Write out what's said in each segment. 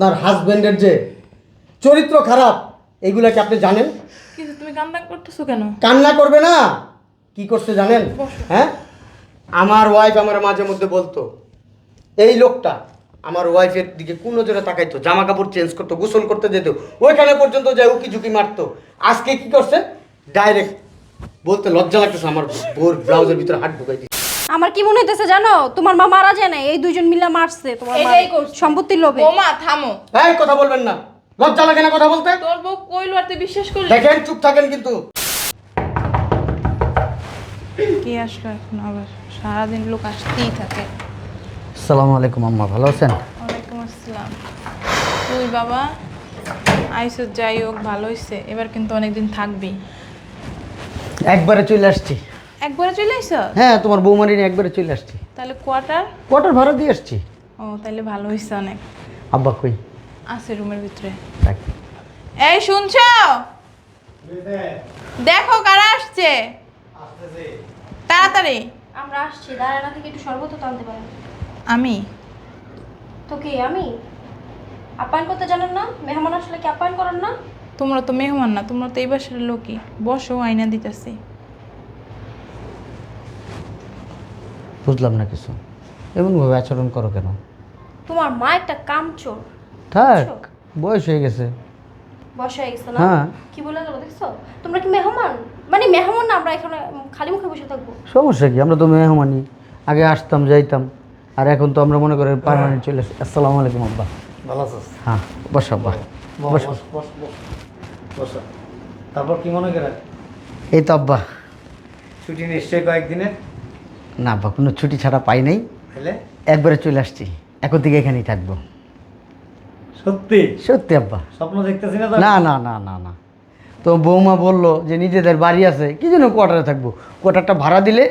আপনার হাজবেন্ডের যে চরিত্র খারাপ এগুলা কি আপনি জানেন? কিন্তু তুমি কান্না করতেছো কেন? কান্না করবে না। কি করছে জানেন? হ্যাঁ? আমার ওয়াইফ আমার মাঝে মধ্যে বলতো এই লোকটা আমার ওয়াইফের দিকে কোন নজরে তাকাইতো জামা কাপড় চেঞ্জ করতো গোসল করতে যেত ওইখানে পর্যন্ত যায় উকি ঝুঁকি মারতো। আজকে কি করছে? ডাইরেক্ট বলতে লজ্জা লাগতেছে আমার বোর ব্লাউজের ভিতরে হাত ঢুকাই আমার কি মনে হইতেছে জানো? তোমার মা মারা যায় না এই দুইজন মিলে মারছে তোমার মা এটাই করছে। সম্পত্তির লোভে। বৌমা থামো। এই কথা বলবেন না। লজ্জা লাগে না কথা বলতে? তোর বউ কইলো আর তুই বিশ্বাস করলি দেখেন চুপ থাকেন কিন্তু। কে আসলো এখন আবার? সারাদিন লোক আসতেই থাকে। আসসালামু আলাইকুম আম্মা। ভালো আছেন? ওয়ালাইকুম আসসালাম। তুই বাবা আইসো যাই হোক ভালো হয়েছে এবার কিন্তু অনেকদিন থাকবি একবারে চলে আসছি। একবারে চলে আইস হ্যাঁ তোমার বৌমারি নিয়ে একবারে চলে আসছি। তাহলে কোয়ার্টার কোয়ার্টার ভাড়া দিয়ে আসছি। ও তাহলে ভালো হয়েছে অনেক। আব্বা কই? আছে রুমের ভিতরে। এই শুনছো? দেখো কারা আসছে। তাড়াতাড়ি। আমরা আসছি দাঁড়ানা থেকে একটু শরবত তো আনতে পারেন। আমি? তো কি আমি? আপ্যায়ন করতে জানেন না? মেহমান আসলে কি আপ্যায়ন করেন না? তোমরা তো মেহমান না তোমরা তো এই বাসার লোকই। বসো আয়না দিতেছি। বুঝলাম না কিছু। এমনভাবে আচরণ করো কেন? তোমার মা একটা কামচোর। থাক বুঝছ? বয়স হয়ে গেছে। বয়স হয়ে গেছে না? হ্যাঁ। কি বলে গেল দেখছ? তোমরা কি মেহমান? মানে মেহমান না আমরা এখানে খালি মুখে বসে থাকব। সমস্যা কি? আমরা তো মেহমানি আগে আসতাম যাইতাম। আর এখন তো আমরা মনে করি পারমানেন্ট চলে আসি আসসালামু আলাইকুম আব্বা। ভালো আছিস? হ্যাঁ বস আব্বা। বস। বস বস বস। বস। তারপর কি মনে করে? এই তো আব্বা। ছুটি নিশ্চয়ই কয়েকদিনের। না আব্বা কোনো ছুটি ছাড়া পাই নাই। তাহলে? একবারে চলে আসছি। এখন থেকে এখানেই থাকব। সত্যি? সত্যি আব্বা। স্বপ্ন দেখতেছি না তো না না না না না। তো বৌমা বলল যে নিজেদের বাড়ি আছে কি জন্য কোয়ার্টারে থাকব? কোয়ার্টারটা ভাড়া দিলে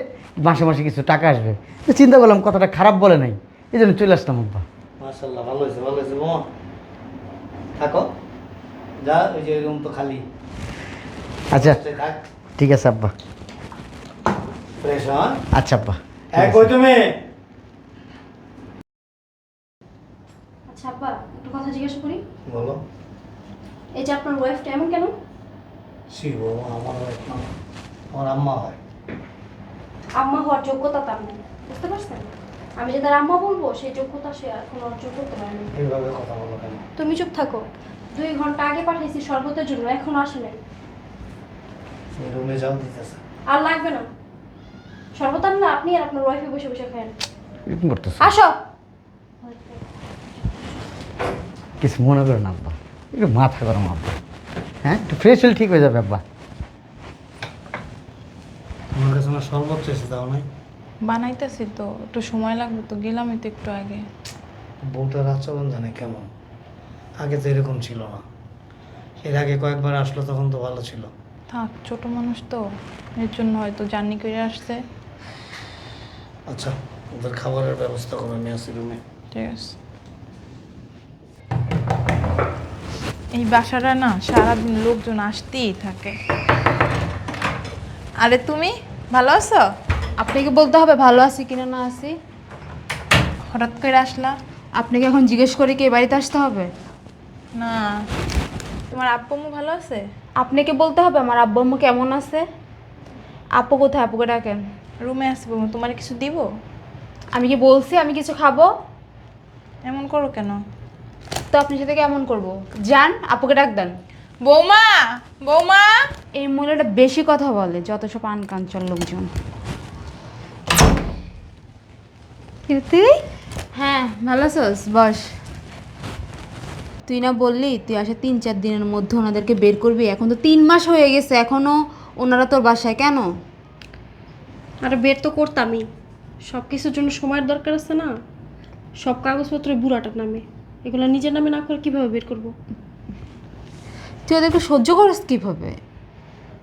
মাসে মাসে কিছু টাকা আসবে। তো চিন্তা করলাম কথাটা খারাপ বলে নাই এই জন্য চলে আসলাম আব্বা। মাশাল্লাহ ভালো হয়েছে ভালো হয়েছে। বোমা থাকো। যা ওই যে রুম তো খালি। আচ্ছা থাক। ঠিক আছে আব্বা। আচ্ছা কই তুমি। আচ্ছা আব্বা একটু কথা জিজ্ঞাসা করি। বলো। এই যে আপনার ওয়াইফটা এমন কেন? শিব আমার wife না, আমার আম্মা হয়। আম্মা হওয়ার যোগ্যতা তার নেই বুঝতে পারছেন? আমি যে তার আম্মা বলব সেই যোগ্যতা সে এখন অর্জন করতে পারেনি এইভাবে কথা বলো কেন? তুমি চুপ থাকো। দুই ঘণ্টা আগে পাঠিয়েছি শরবতের জন্য এখন আসে নাই। রুমে যাও দিতেছে। আর লাগবে না। শরবত আনলে আপনি আর আপনার ওয়াইফে বসে বসে খান এরকম করতেছে? আসো। কিছু মনে করে না আব্বা। একটু মাথা গরম আব্বা। হ্যাঁ একটু ফ্রেশ হলে ঠিক হয়ে যাবে আব্বা। আমার কাছে না সর্বোচ্চ এসে দাও নাই। বানাইতেছি তো একটু সময় লাগবে তো গেলামই তো একটু আগে। বউটার আচরণ জানে কেমন। আগে তো এরকম ছিল না। এর আগে কয়েকবার আসলো তখন তো ভালো ছিল। থাক ছোট মানুষ তো এর জন্য হয়তো জার্নি করে আসছে। আচ্ছা ওদের খাবারের ব্যবস্থা করে নিয়ে আসি রুমে। ঠিক আছে। এই বাসাটা না সারাদিন লোকজন আসতেই থাকে। আরে তুমি ভালো আছো? আপনাকে বলতে হবে ভালো আছি কিনা না আছি। হঠাৎ করে আসলা আপনাকে এখন জিজ্ঞেস করে কি এ বাড়িতে আসতে হবে? না। তোমার আব্বু আম্মু ভালো আছে? আপনাকে বলতে হবে আমার আব্বু আম্মু কেমন আছে? আপু কোথায়? আপুকে ডাকেন। রুমে আসব তোমার কিছু দিব? আমি কি বলছি আমি কিছু খাব? এমন করো কেন? তো আপনার সাথে কেমন করব? যান আপুকে ডাক দেন। বৌমা বৌমা! এই মহিলাটা বেশি কথা বলে যত সব আন কাঞ্চল লোকজন। তুই হ্যাঁ ভালো আছোস? বস। তুই না বললি তুই আসে তিন চার দিনের মধ্যে ওনাদেরকে বের করবি এখন তো তিন মাস হয়ে গেছে এখনও ওনারা তোর বাসায় কেন? আরে বের তো করতামই। সব কিছুর জন্য সময়ের দরকার আছে না। সব কাগজপত্র বুড়াটার নামে। এগুলো নিজের নামে না করে কীভাবে বের করব? তুই ওদেরকে সহ্য করিস কীভাবে?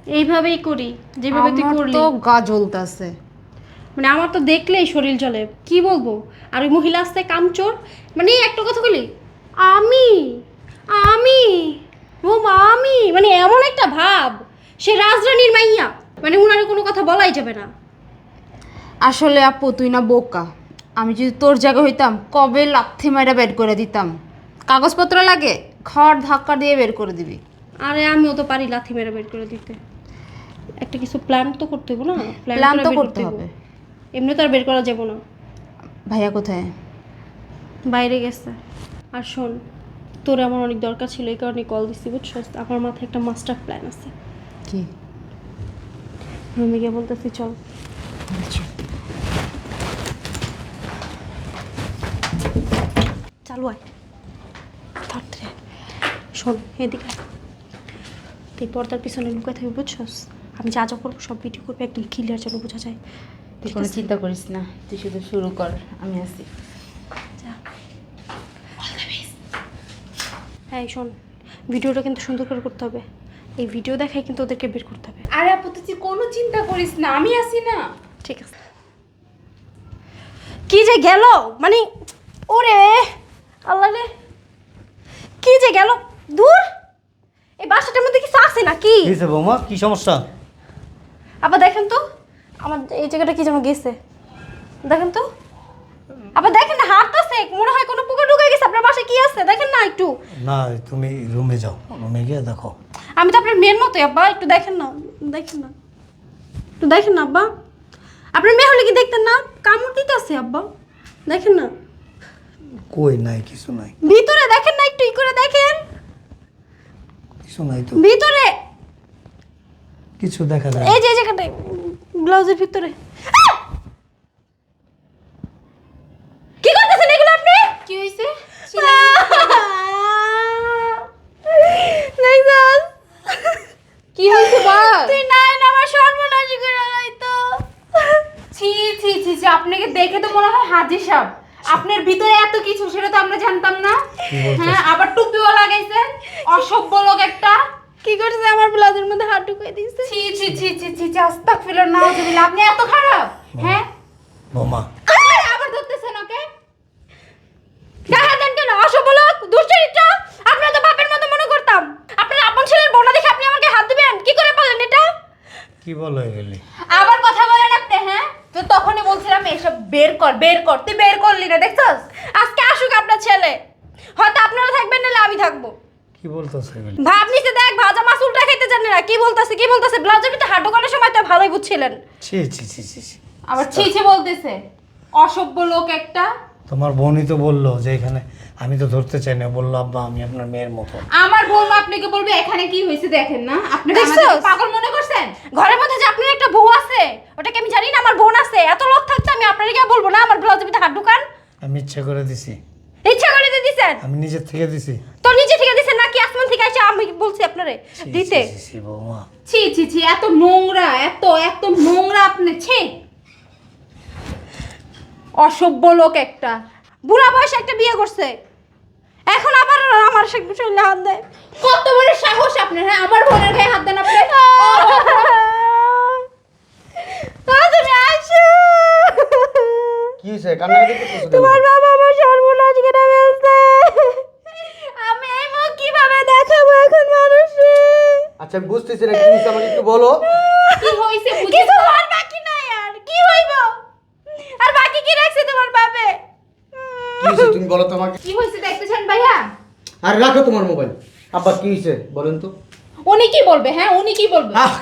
এইভাবেই করি যেভাবে তুই করলি। তো গা জ্বলতেছে। মানে আমার তো দেখলেই শরীর চলে কি বলব? আর ওই মহিলা আসতে কামচোর? মানে একটা কথা বলি আমি আমি ও মা, আমি। মানে এমন একটা ভাব। সে রাজরানীর মাইয়া। মানে উনারে কোনো কথা বলাই যাবে না। আসলে আপু তুই না বোকা। আমি যদি তোর জায়গা হইতাম কবে লাথি মাইরা বের করে দিতাম? কাগজপত্র লাগে খড় ধাক্কা দিয়ে বের করে দিবি। আরে আমিও তো পারি লাথি মেরে বের করে দিতে। একটা কিছু প্ল্যান তো করতে হবে না? প্ল্যান তো করতে হবে। এমনি তো আর বের করা যাবে না। ভাইয়া কোথায়? বাইরে গেছে। আর শোন তোর আমার অনেক দরকার ছিল এই কারণে কল দিছি বুঝছ? আমার মাথায় একটা মাস্টার প্ল্যান আছে। কি? রুমিকে বলতেছি চল। চালু। তাড়াতাড়ি আয়। শোন এদিকে তুই পর্দার পিছনে লুকায় থাকবি বুঝছস? আমি যা যা করব সব ভিডিও করব একদম ক্লিয়ার যেন বোঝা যায়। তুই কোনো চিন্তা করিস না তুই শুধু শুরু কর আমি আছি। হ্যাঁ শোন ভিডিওটা কিন্তু সুন্দর করে করতে হবে। এই ভিডিও দেখাই কিন্তু ওদেরকে বের করতে হবে। আরে আপু তুই কোনো চিন্তা করিস না আমি আছি না। ঠিক আছে। কি যে গেল? মানে ওরে! আল্লাহ রে। কি যে গেল? দূর? এই বাসাটার মধ্যে কিছু আছে নাকি? দিয়েছে বৌমা? কি সমস্যা? আবার দেখেন তো আমার এই জায়গাটা কি যেন গেছে। দেখেন তো। আবার দেখেন না হাঁটতেছে মনে হয় কোনো পোকা ঢুকে গেছে। আপনার বাসায় কি আছে? দেখেন না একটু। না তুমি রুমে যাও। রুমে গিয়ে দেখো। আমি তো আপনার মেয়ের মতোই আব্বা। একটু দেখেন না দেখেন না। একটু দেখেন না আব্বা। আপনার মেয়ে হলে কি দেখতেন না? কামড় দিতে আছে আব্বা। দেখেন না। কই নাই কিছু নাই। ভিতরে দেখেন না একটু ই করে দেখেন। কিছু নাই তো। ভিতরে। কিছু দেখা যায় এই যে জায়গাটায় ব্লাউজের ভিতরে। কি করতেছেন এগুলো আপনি? কি বল? তুই নাই না আমার সর্বনাশ করে হয়তো ছি ছি ছি ছি আপনাকে দেখে তো মনে হয় হাজি সাহেব আপনার ভিতরে এত কিছু সেটা তো আমরা জানতাম না। হ্যাঁ আবার টুপিও লাগাইছেন অসভ্য লোক একটা। কি করছে আমার ব্লাউজের মধ্যে হাত ঢুকিয়ে দিয়েছে ছি ছি ছি ছি ছি ছি আস্তাগফিরুল্লাহ নাউজুবিল্লাহ। আপনি এত খারাপ? হ্যাঁ? বৌমা আবার আবার ধরতেছেন ওকে? দেখা দেন কেন? অসভ্য লোক দুশ্চরিত্র। আপনার তো বাপের মতো মনে করতাম। আপনার আপন ছেলের বোনা দেখে আপনি আমাকে হাত দিবেন? কি করে পারলেন এটা? কি বলো এগুলি আবার কথা বলেন আপনি হ্যাঁ তো তখনই বলছিলাম এসব বের কর বের কর তুই বের করলি না দেখছস? আজকে আসুক আপনার ছেলে। হয়তো আপনারা থাকবেন নাহলে আমি থাকব। কি বলতাছে এগুলি? ভাব নিচে দেখ ভাজা মাছ উল্টা খেতে জানে না। কি বলতেছে কি বলতেছে? ব্লাউজের ভিতরে হাঁটু করার সময় তো ভালোই বুঝছিলেন। ছি ছি ছি ছি ছি। আবার ছিছে বলতেছে অসভ্য লোক একটা। তোমার বোনই তো বলল যে এখানে আমি তো ধরতে চাই না বলল আব্বা আমি আপনার মেয়ের মতো। আমার বলব আপনাকে বলবে এখানে কি হয়েছে দেখেন না? আপনি পাগল মনে করছেন? ঘরের মধ্যে যে আপনার একটা বউ আছে ওটাকে আমি জানি না আমার বোন আছে। এত লোক থাকতে আমি আপনার গিয়ে বলব না আমার ব্লাউজের ভিতরে হাত ঢুকান? আমি ইচ্ছা করে দিছি। ইচ্ছা করে দিয়ে দিছেন? আমি নিজের থেকে দিছি। তো নিচে থেকে দিছেন নাকি আসমান থেকে এসে আমি বলছি আপনারে? দিতে ছি, ছি, ছি, বৌমা। ছি ছি ছি এত নোংরা এত এত নোংরা আপনি ছি। অসভ্য লোক একটা। বুড়া বয়সে একটা বিয়ে করছে। এখন আবার আমার সে শরীরে হাত দেয়। কত বড় সাহস আপনার হ্যাঁ? আমার বোনের গায়ে হাত দেন আপনি। আ, তুমি আসো। কি হয়েছে? কান্নাকাটি করতেছো তোমার বাবা আমার সর্বনাশ করে ফেলছে। আমি এই মুখ কীভাবে দেখাবো এখন মানুষে? আচ্ছা আমি বুঝতেছি না কি হয়েছে আমাকে একটু বলো। কি হয়েছে বুঝে কিছু আর বাকি নাই আর কি হইব? আর বাকি কি রাখছে তোমার বাবে কি হয়েছে? তুমি বলো তো আমাকে কি হয়েছে দেখতেছেন ভাইয়া? আর রাখো তোমার মোবাইল। আব্বা কি হয়েছে বলেন তো? উনি কি বলবে হ্যাঁ? উনি কি বলবে? আহ!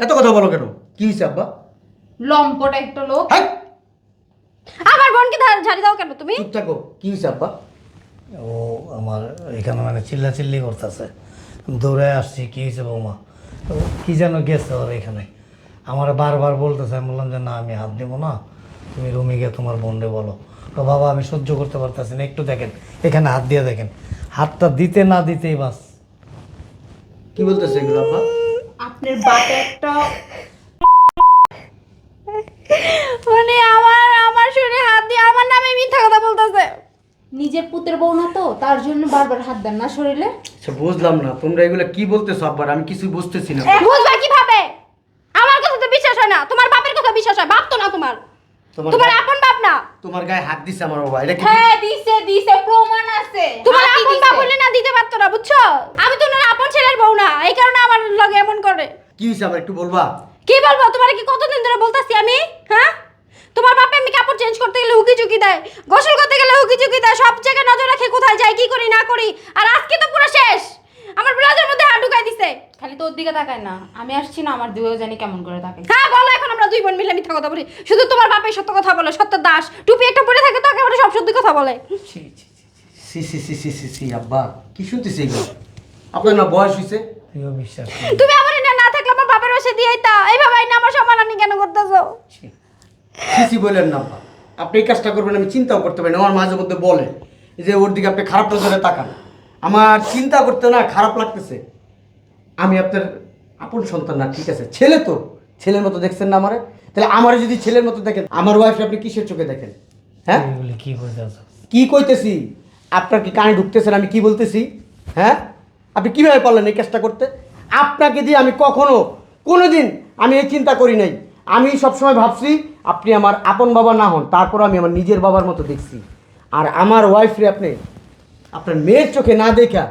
এত কথা বলো কেন? কি হয়েছে আব্বা? লম্পট একটা লোক। হাই! আমার বোনকে ধা- ঝাড়ি দাও কেন তুমি? চুপ থাকো। কি হয়েছে আব্বা? ও আমার এখানে মানে চিল্লা চিল্লি করতেছে। দৌড়ে আসছি কি হয়েছে বৌমা? কি যেন গেছে ওর এখানে। আমার বারবার বলতেছে আমি বললাম যে না আমি হাত দেবো না। তুমি রুমে গিয়ে তোমার বোনরে বলো। তো বাবা আমি সহ্য করতে পারতেছি না একটু দেখেন। এখানে হাত দিয়ে দেখেন। হাতটা দিতে না দিতেই বাস। কি বলতেছে এগুলো আপনার বাপে একটা মানে আমার আমার শরীরে হাত দিয়ে আমার নামে মিথ্যা কথা বলতেছে। নিজের পুত্রের বউ না তো তার জন্য বারবার হাত দেন না শরীরে। আচ্ছা বুঝলাম না। তোমরা এগুলো কি বলতেছো আব্বার আমি কিছু বুঝতেছি না। বুঝবা কীভাবে? আমার কথা তো বিশ্বাস হয় না। তোমার বাপের কথা বিশ্বাস হয়। বাপ তো না তোমার। তোমার আপন বাপ না? তোমার গায়ে হাত দিছে আমার বাবা এটা কি? হ্যাঁ দিছে দিছে প্রমাণ আছে। তোমার আপন বাপ হলে না দিতে পারতো না বুঝছ? আমি তো ওনার আপন ছেলের বউ না এই কারণে আমার লগে এমন করে। কি হয়েছে আমার একটু বলবা? কি বলব? তোমার কি কতদিন ধরে বলতাছি আমি? হ্যাঁ? তোমার বাপে আমি কাপড় চেঞ্জ করতে গেলে হুকি চুকি দেয় গোসল করতে গেলে হুকি চুকি দেয় সব জায়গায় নজর রাখে কোথায় যাই কি করি না করি। আর আজকে তো পুরো শেষ। আমার ব্লাউজের মধ্যে হাঁটু ঢুকাই দিছে খালি তোর দিকে তাকায় না আমি আসছি না আমার দুয়েও জানি কেমন করে তাকে হ্যাঁ বলো এখন আমরা দুই বোন মিলে মিথ্যা কথা বলি শুধু তোমার বাপে সত্য কথা বলে সত্য দাস টুপি একটা পরে থাকে তো বলে সব সত্যি কথা বলে সি সি সি সি সি সি আব্বা কি শুনতেছি এগুলো আপনার না বয়স হইছে বিশ্বাস তুমি আমার না না থাকলে আমার বাপের বসে দিয়ে তা এই বাবা না আমার সম্মান আনি কেন করতেছো সি সি বলেন না আপনি এই কাজটা করবেন আমি চিন্তাও করতে পারি না আমার মাঝে মধ্যে বলে যে ওর দিকে আপনি খারাপ নজরে তাকান আমার চিন্তা করতে না খারাপ লাগতেছে। আমি আপনার আপন সন্তান না ঠিক আছে? ছেলে তো। ছেলের মতো দেখছেন না আমারে। তাহলে আমারে যদি ছেলের মতো দেখেন আমার ওয়াইফ আপনি কিসের চোখে দেখেন? হ্যাঁ? কি কি কইতেছি? আপনার কি কানে ঢুকতেছেন আমি কি বলতেছি? হ্যাঁ? আপনি কীভাবে পারলেন এই কাজটা করতে? আপনাকে দিয়ে আমি কখনো কোনো দিন আমি এই চিন্তা করি নাই। আমি সবসময় ভাবছি আপনি আমার আপন বাবা না হন তারপর আমি আমার নিজের বাবার মতো দেখছি। আর আমার ওয়াইফরে আপনি আপনার মেয়ের চোখে না দেখা,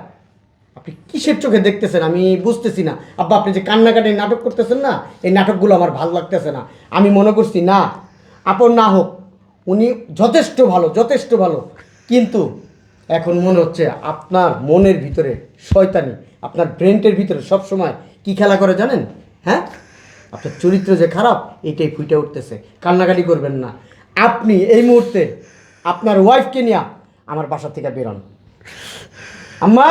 আপনি কিসের চোখে দেখতেছেন? আমি বুঝতেছি না। আব্বা, আপনি যে কান্নাকাটি নাটক করতেছেন না, এই নাটকগুলো আমার ভালো লাগতেছে না। আমি মনে করছি, না, আপন না হোক, উনি যথেষ্ট ভালো যথেষ্ট ভালো। কিন্তু এখন মনে হচ্ছে আপনার মনের ভিতরে শয়তানি, আপনার ব্রেনটের ভিতরে সব সময় কি খেলা করে জানেন? হ্যাঁ? আপনার চরিত্র যে খারাপ এটাই ফুটে উঠতেছে। কান্নাকাটি করবেন না। আপনি এই মুহূর্তে আপনার ওয়াইফকে নিয়ে আমার বাসা থেকে বেরোন। আম্মা?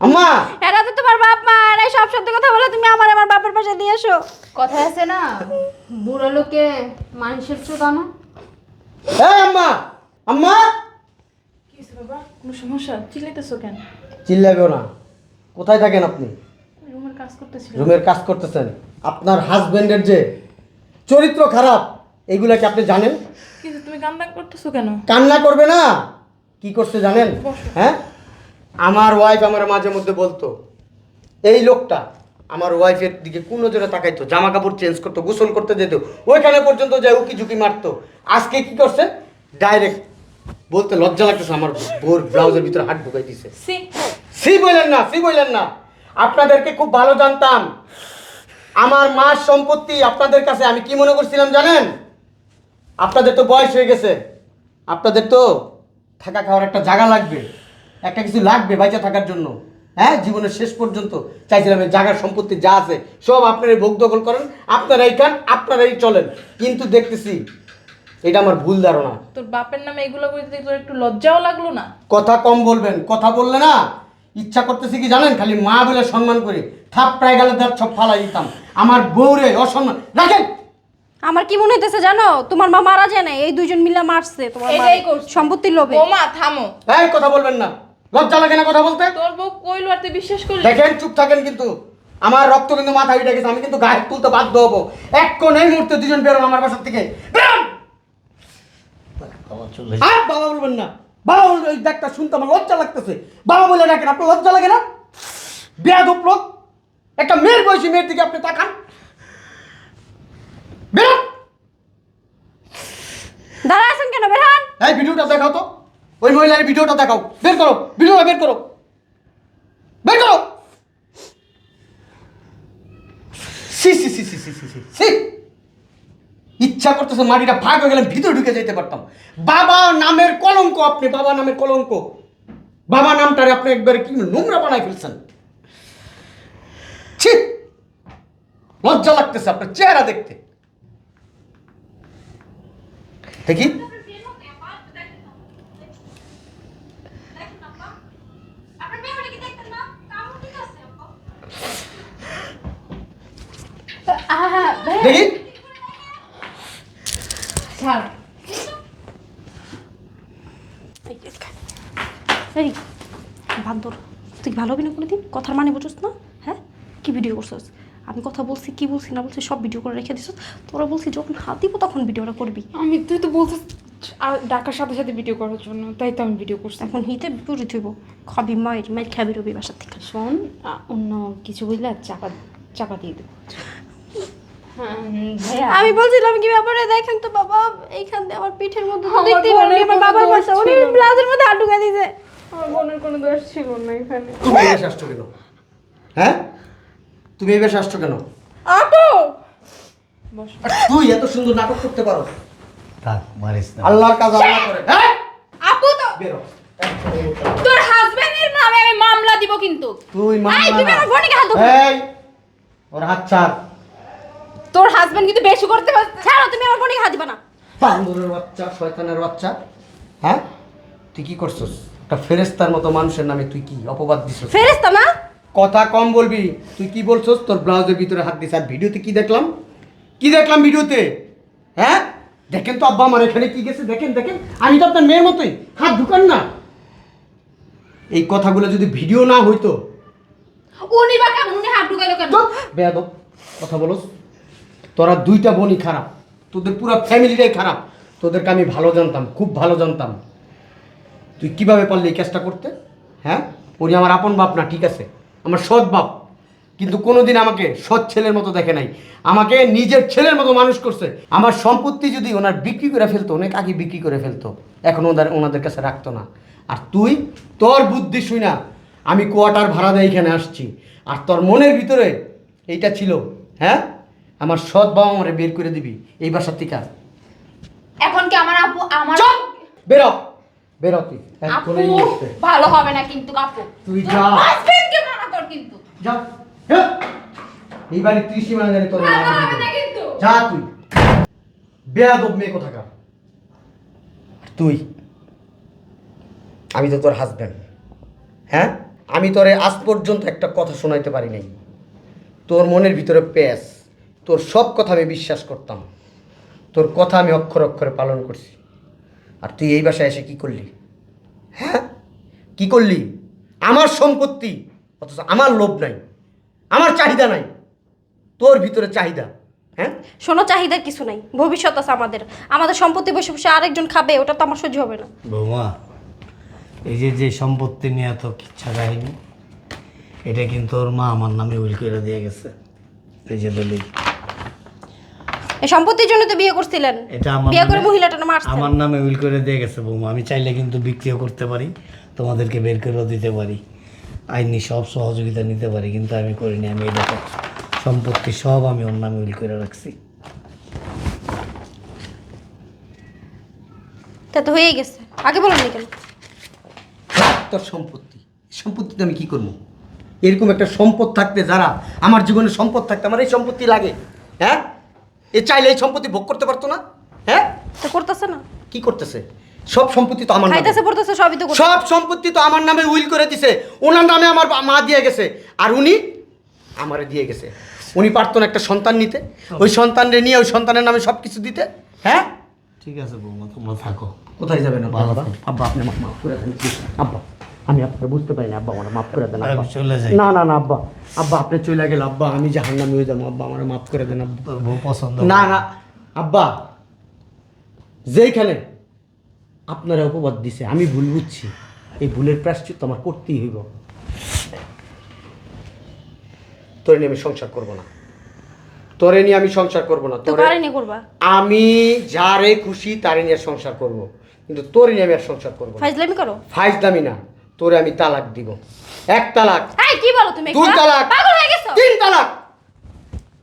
আম্মা? এরা তো তোমার বাপ মা আর এই সব সত্যি কথা বলে তুমি আমার আমার বাপের পাশে দিয়ে এসো। কথা আছে না বুড়ো লোকে মানুষের চোদা না এই আম্মা আম্মা? কি বাবা? কোনো সমস্যা? চিল্লাইতেছো কেন? চিল্লাবেও না। কোথায় থাকেন আপনি? রুমের কাজ করতেছিল রুমের কাজ করতেছেন। আপনার হাজবেন্ডের যে চরিত্র খারাপ এইগুলা কি আপনি জানেন? কিন্তু তুমি কান্না করতেছো কেন? কান্না করবে না। কি করছে জানেন? হ্যাঁ? আমার ওয়াইফ আমার মাঝে মধ্যে বলতো এই লোকটা আমার ওয়াইফের দিকে কোন নজরে তাকাইতো জামা কাপড় চেঞ্জ করতো গোসল করতে যেত ওইখানে পর্যন্ত যায় উকি ঝুঁকি মারতো। আজকে কি করছে? ডাইরেক্ট বলতে লজ্জা লাগতেছে আমার বোর ব্লাউজের ভিতরে হাত ঢুকাই দিছে। সি। সি বললেন না সি বললেন না। আপনাদেরকে খুব ভালো জানতাম। আমার মার সম্পত্তি আপনাদের কাছে আমি কি মনে করছিলাম জানেন? আপনাদের তো বয়স হয়ে গেছে। আপনাদের তো থাকা খাওয়ার একটা জায়গা লাগবে একটা কিছু লাগবে বাইচা থাকার জন্য। হ্যাঁ জীবনের শেষ পর্যন্ত চাইছিলাম এই জায়গার সম্পত্তি যা আছে সব আপনারাই ভোগ দখল করেন আপনারাই খান আপনারাই চলেন। কিন্তু দেখতেছি এটা আমার ভুল ধারণা। তোর বাপের নামে এগুলো বলতে তোর একটু লজ্জাও লাগল না? কথা কম বলবেন কথা বললে না ইচ্ছা করতেছি কি জানেন খালি মা বলে সম্মান করি। থাপ প্রায় গেলে তার সব ফালাই দিতাম। আমার বউরে অসম্মান রাখেন! আমার কি মনে হইতেছে জানো? তোমার মা মারা যায় না এই দুইজন মিলে মারছে তোমার মারে। এটাই করছে। সম্পত্তির লোভে। বোমা থামো। এই কথা বলবেন না। লজ্জা লাগে না কথা বলতে? তোর বউ কইলো আর তুই বিশ্বাস করলি দেখেন চুপ থাকেন কিন্তু। আমার রক্ত কিন্তু মাথা উঠে গেছে আমি কিন্তু গায়ে তুলতে বাধ্য হব। এক্ষণ এই মুহূর্তে দুজন বেরোন আমার বাসার থেকে। বেরোন! বাবা চলে আর বাবা বলবেন না। বাবা বলবে ওই ডাকটা শুনতে আমার লজ্জা লাগতেছে। বাবা বলে ডাকেন আপনার লজ্জা লাগে না? বেয়াদব লোক। একটা মেয়ের বয়সী মেয়ের দিকে আপনি তাকান। বেরোন দাঁড়া আছেন কেন? বেরহান এই ভিডিওটা দেখাও তো। ওই মহিলার ভিডিওটা দেখাও। বের করো ভিডিওটা বের করো। বের করো। সি সি সি সি সি সি সি সি ইচ্ছা করতেছে মাটিটা ভাগ হয়ে গেলে ভিতরে ঢুকে যেতে পারতাম। বাবা নামের কলঙ্ক আপনি বাবা নামের কলঙ্ক। বাবা নামটারে আপনি একবারে কি নোংরা বানাই ফেলছেন। ছি। লজ্জা লাগতেছে আপনার চেহারা দেখতে। দেখি দেখি বান্দর তুই ভালো হবি না কোনোদিন কথার মানে বুঝছিস না হ্যাঁ কি ভিডিও করছিস আমি কথা বলছি কি বলছি না বলছি সব ভিডিও করে রেখে দিছিস তোরা বলছি যখন হাত দিব তখন ভিডিওটা করবি। আমি তুই তো বলছিস আ- ডাকার সাথে সাথে ভিডিও করার জন্য তাই তো আমি ভিডিও করছি। এখন হিতে বিপরীত থইব খাবি মায়ের মায়ের খাবি রবি বাসার থেকে। শোন অন্য কিছু বুঝলে চাপা চাপা দিয়ে দেবো। হ্যাঁ, আমি বলছিলাম কি ব্যাপারে? দেখেন তো বাবা এইখান দিয়ে আমার পিঠের মধ্যে দেখতেই পারবি আমার কোনো বাবার দোষ পাশে উনি ছিল না। ব্লাউজের মধ্যে হাত ঢুকাই দিয়েছে। আমার বোনের কোনো দোষ ছিল না এখানে। তুমি বেশ আসছো কেন হ্যাঁ? তুমি এই বেশ আসছো কেন? তুই এত সুন্দর নাটক করতে পারো। থাক মারিস না। আল্লাহর কাজ আল্লাহ করে। হ্যাঁ? আপু তো বেরো। তোর হাজবেন্ডের নামে আমি মামলা দিব কিন্তু। তুই এই, তুমি আমার বোনকে হাত এই ওর হাত ছাড়। তোর হাজবেন্ড কিন্তু বেশি করতে পারে ছাড়ো তুমি আমার বোনকে হাত দিবা না। বান্দরের বাচ্চা শয়তানের বাচ্চা। হ্যাঁ? তুই কি করছস? একটা ফেরেস্তার মতো মানুষের নামে তুই কি অপবাদ দিছস? ফেরেস্তা না? কথা কম বলবি। তুই কি বলছস? তোর ব্লাউজের ভিতরে হাত দিস আর ভিডিওতে কি দেখলাম? কি দেখলাম ভিডিওতে? হ্যাঁ? দেখেন তো আব্বা আমার এখানে কি গেছে? দেখেন দেখেন। আমি তো আপনার মেয়ের মতোই। হাত ঢুকান না। এই কথাগুলো যদি ভিডিও না হইতো। উনি বা কেমন? উনি হাত ঢুকাইলো কেন? বেয়াদব। কথা বলোস। তোরা দুইটা বোনই খারাপ। তোদের পুরো ফ্যামিলিটাই খারাপ। তোদেরকে আমি ভালো জানতাম খুব ভালো জানতাম। তুই কীভাবে পারলি এই কাজটা করতে? হ্যাঁ? উনি আমার আপন বাপ না ঠিক আছে? আমার সৎ বাপ। কিন্তু কোনোদিন আমাকে সৎ ছেলের মতো দেখে নাই। আমাকে নিজের ছেলের মতো মানুষ করছে। আমার সম্পত্তি যদি ওনার বিক্রি করে ফেলতো অনেক আগে বিক্রি করে ফেলতো এখন ওদের ওনাদের কাছে রাখতো না। আর তুই তোর বুদ্ধি শুই না আমি কোয়ার্টার ভাড়া দিয়ে এখানে আসছি। আর তোর মনের ভিতরে এইটা ছিল হ্যাঁ? আমার সৎ বাবা আমারে বের করে দিবি এই বাসার থেকে এখন কি আমার আপু আমার বেরো বেরো তুই। ভালো হবে না কিন্তু আপু। তুই যা। মানা কিন্তু। যা। এই বাড়ির ত্রিসীমানা জানি তোর যা তুই। বেয়াদব মেয়ে কোথাকার? তুই। আমি তো তোর হাজব্যান্ড হ্যাঁ? আমি তোরে আজ পর্যন্ত একটা কথা শোনাইতে পারি নাই। তোর মনের ভিতরে প্যাস। তোর সব কথা আমি বিশ্বাস করতাম। তোর কথা আমি অক্ষর অক্ষরে পালন করছি। আর তুই এই বাসায় এসে কি করলি? হ্যাঁ? কি করলি? আমার সম্পত্তি অথচ আমার লোভ নাই আমার চাহিদা নাই তোর ভিতরে চাহিদা হ্যাঁ? শোনো চাহিদা কিছু নাই ভবিষ্যৎ আছে আমাদের আমাদের সম্পত্তি বসে বসে আরেকজন খাবে ওটা তো আমার সহ্য হবে না। বৌমা এই যে যে সম্পত্তি নিয়ে এত কিচ্ছা কাহিনী এটা কিন্তু ওর মা আমার নামে উইল করে দিয়ে গেছে এই যে দলিল। এই সম্পত্তির জন্য তো বিয়ে করছিলেন এটা আমার বিয়ে করে নামে- মহিলাটা না মারছেন আমার নামে উইল করে দিয়ে গেছে বৌমা আমি চাইলে কিন্তু বিক্রিও করতে পারি তোমাদেরকে বের করেও দিতে পারি। আইনি সব সহযোগিতা নিতে পারি কিন্তু আমি করিনি আমি এটা সম্পত্তি সব আমি ওর নামে উইল করে রাখছি। তা তো হয়েই গেছে আগে বলেননি কেন? তোর সম্পত্তি সম্পত্তিতে আমি কি করব? এরকম একটা সম্পদ থাকতে যারা আমার জীবনে সম্পদ থাকতে আমার এই সম্পত্তি লাগে হ্যাঁ? এ চাইলে এই সম্পত্তি ভোগ করতে পারতো না হ্যাঁ? তো করতেছে না। কি করতেছে? সব সম্পত্তি তো আমার নামে। খাইতেছে পড়তেছে সবই তো। সব সম্পত্তি তো আমার নামে উইল করে দিছে। ওনার নামে আমার বা- মা দিয়ে গেছে। আর উনি আমারে দিয়ে গেছে। উনি পারতো না একটা সন্তান নিতে। ওই সন্তানরে নিয়ে ওই সন্তানের নামে সব কিছু দিতে। হ্যাঁ? ঠিক আছে বৌমা তোমরা থাকো। কোথায় যাবেন আব্বা ভালো আব্বা আব্বা আপনি মাফ করে দেন please। আব্বা আমি আপনাকে বুঝতে পারিনি আব্বা আমার মাফ করে দেন আব্বা। আমি চলে যাই। না না না আব্বা। আব্বা আপনি চলে গেলে আব্বা আমি জাহান্নামে হয়ে যাব। আব্বা আমার মাফ করে দেন আব্বা। তোর বউ পছন্দ না না আব্বা যেইখানে আপনারা উপবাদ দিছে আমি ভুল বুঝছি। এই ভুলের প্রাশ্চিত্য আমার করতেই হইব। তোরে নিয়ে আমি সংসার করব না। তোরে নিয়ে আমি সংসার করব না। তোরে করবা? আমি যারে খুশি তারে নিয়ে সংসার করব। কিন্তু তোরে নিয়ে আমি আর সংসার করব ফাইজলামি করো। ফাইজ দামি না। তোরে আমি তালাক দিব। এক তালাক। এই কি বলো তুমি? দুই তালাক। পাগল হয়ে গেছো? তিন তালাক।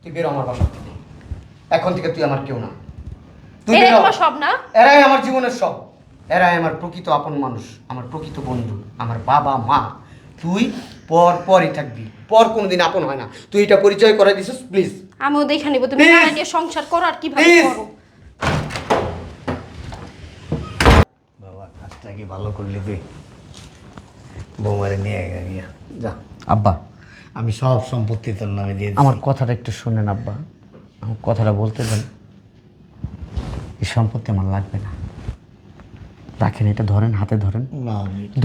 তুই বেরো আমার বাসা থেকে। এখন থেকে তুই আমার কেউ না। তুই বেরো। সব না? এরাই আমার জীবনের সব। এরাই আমার প্রকৃত আপন মানুষ আমার প্রকৃত বন্ধু আমার বাবা মা। তুই পর পরই থাকবি পর কোনোদিন আপন হয় না। তুই এটা পরিচয় করে দিছিস প্লিজ আমিও দেখে নিব তুমি সংসার করো আর কীভাবে. করো? বাবা কাজটা কি ভালো করলি তুই? বৌমারে নিয়ে গিয়ে গিয়া। যা। আব্বা। আমি সব সম্পত্তি তোর নামে দিয়ে আমার কথাটা একটু শোনেন আব্বা। আমার কথাটা বলতে দেন। এই সম্পত্তি আমার লাগবে না। রাখেন এটা ধরেন হাতে ধরেন। না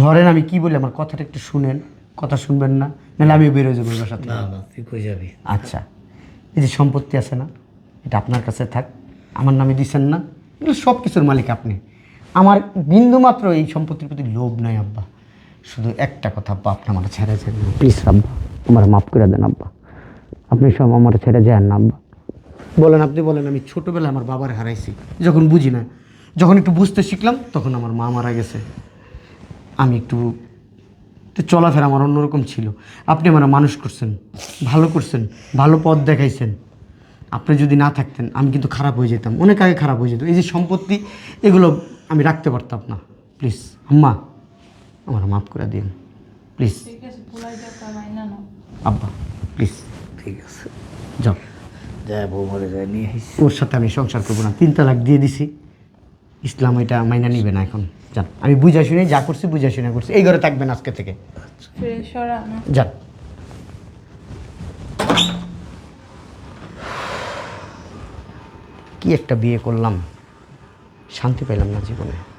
ধরেন আমি কি বলি আমার কথাটা একটু শুনেন কথা শুনবেন না নাহলে আমি বেরোয় যাব বাসা থেকে। না না তুই কই যাবি? আচ্ছা এই যে সম্পত্তি আছে না এটা আপনার কাছে থাক আমার নামে দিচ্ছেন না এগুলো সব কিছুর মালিক আপনি। আমার বিন্দু মাত্র এই সম্পত্তির প্রতি লোভ নাই আব্বা। শুধু একটা কথা আব্বা আপনি আমার ছেড়ে যান প্লিজ আব্বা আমার মাফ করে দেন আব্বা। আপনি সব আমার ছেড়ে যান না আব্বা। বলেন আপনি বলেন আমি ছোটোবেলায় আমার বাবার হারাইছি যখন বুঝি না যখন একটু বুঝতে শিখলাম তখন আমার মা মারা গেছে। আমি একটু তো চলাফেরা আমার অন্যরকম ছিল। আপনি আমার মানুষ করছেন ভালো করছেন ভালো পথ দেখাইছেন। আপনি যদি না থাকতেন আমি কিন্তু খারাপ হয়ে যেতাম। অনেক আগে খারাপ হয়ে যেত। এই যে সম্পত্তি এগুলো আমি রাখতে পারতাম না। প্লিজ আম্মা আমার মাফ করে দিন। প্লিজ। আব্বা প্লিজ। ঠিক আছে। যাও। যাই বৌমারে যাই নিয়ে আসি ওর সাথে আমি সংসার করব না। তিন তালাক দিয়ে দিছি। ইসলাম এটা মাইনা নিবে না এখন। যান আমি বুঝা শুনে যা করছি বুঝা শুনে করছি। এই ঘরে থাকবেন আজকে থেকে। যান। কি একটা বিয়ে করলাম শান্তি পাইলাম না জীবনে।